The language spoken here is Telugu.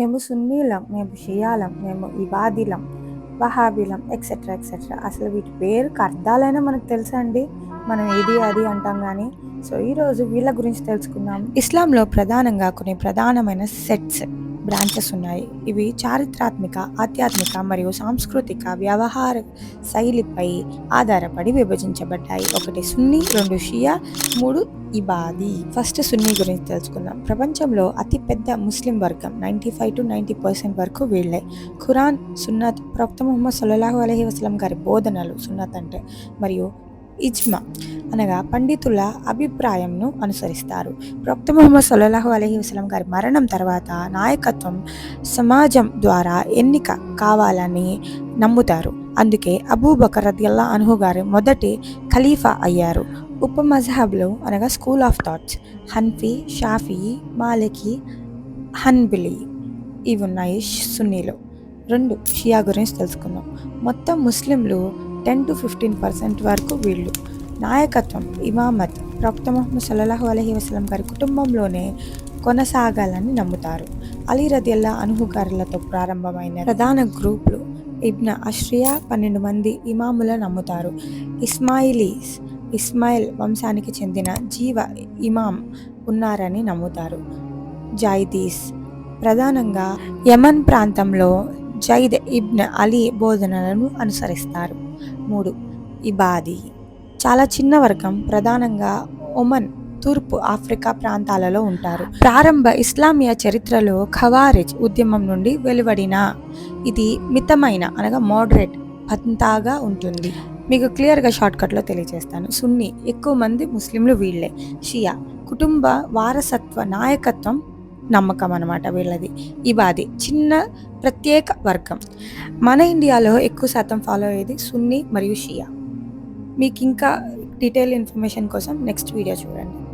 మేము సున్నీలం మేము షియాలం మేము ఇబాదిలం వహాబీలం ఎక్సెట్రా ఎక్సెట్రా అసలు వీటి పేరుకి అర్థాలైనా మనకు తెలుసా అండి? మనం ఇది అది అంటాం కానీ. సో ఈరోజు వీళ్ళ గురించి తెలుసుకుందాం. ఇస్లాంలో ప్రధానంగా కొన్ని ప్రధానమైన సెట్స్ బ్రాంచెస్ ఉన్నాయి. ఇవి చారిత్రాత్మక ఆధ్యాత్మిక మరియు సాంస్కృతిక వ్యవహార శైలిపై ఆధారపడి విభజించబడ్డాయి. ఒకటి సున్ని రెండు షియా మూడు ఇబాది ఫస్ట్ సున్నీ గురించి తెలుసుకుందాం. ప్రపంచంలో అతిపెద్ద ముస్లిం వర్గం ninety five to ninety percent వరకు వీళ్ళే. ఖురాన్ సున్నత్ ప్రవక్త ముహమ్మద్ సల్లాహు అలహి వసలం గారి బోధనలు సున్నత్ అంటే మరియు ఇజ్మా అనగా పండితుల అభిప్రాయంను అనుసరిస్తారు. ప్రవక్త ముహమ్మద్ సల్లాహు అలహి వసలం గారి మరణం తర్వాత నాయకత్వం సమాజం ద్వారా ఎన్నిక కావాలని నమ్ముతారు. అందుకే అబూబకర్ రదియల్లా అనుహు గారు మొదటి ఖలీఫా అయ్యారు. ఉప మజహబ్లో అనగా school of thoughts. Hanafi Shafi Maliki Hanbali ఇవి ఉన్నాయి సున్నీలో. రెండు షియా గురించి తెలుసుకుందాం. మొత్తం ముస్లింలు టెన్ టు ఫిఫ్టీన్ పర్సెంట్ వరకు వీళ్ళు. నాయకత్వం ఇమామత్ ప్రవక్త మొహమ్మద్ సల్లహు అలహీ వసలం గారి కుటుంబంలోనే కొనసాగాలని నమ్ముతారు. అలీ రదిల్లా అనుహుకారులతో ప్రారంభమైన ప్రధాన గ్రూపులు ఇబ్న అష్రియా పన్నెండు మంది ఇమాముల నమ్ముతారు. ఇస్మాయిలీస్ ఇస్మాయిల్ వంశానికి చెందిన జీవ ఇమాం ఉన్నారని నమ్ముతారు. జైదీస్ ప్రధానంగా యమన్ ప్రాంతంలో జైద్ ఇబ్న్ అలీ బోధనలను అనుసరిస్తారు. మూడు ఇబాది చాలా చిన్న వర్గం ప్రధానంగా ఒమన్ తూర్పు ఆఫ్రికా ప్రాంతాలలో ఉంటారు. ప్రారంభ ఇస్లామియా చరిత్రలో ఖవారిజ్ ఉద్యమం నుండి వెలువడిన ఇది మితమైన అనగా మోడరేట్ పంతాగా ఉంటుంది. మీకు క్లియర్గా షార్ట్కట్లో తెలియజేస్తాను. సున్నీ ఎక్కువ మంది ముస్లింలు వీళ్ళే. షియా కుటుంబ వారసత్వ నాయకత్వం నమ్మకం అనమాట వీళ్ళది. ఇబాది చిన్న ప్రత్యేక వర్గం. మన ఇండియాలో ఎక్కువ శాతం ఫాలో అయ్యేది సున్నీ మరియు షియా. మీకు ఇంకా డీటెయిల్ ఇన్ఫర్మేషన్ కోసం నెక్స్ట్ వీడియో చూడండి.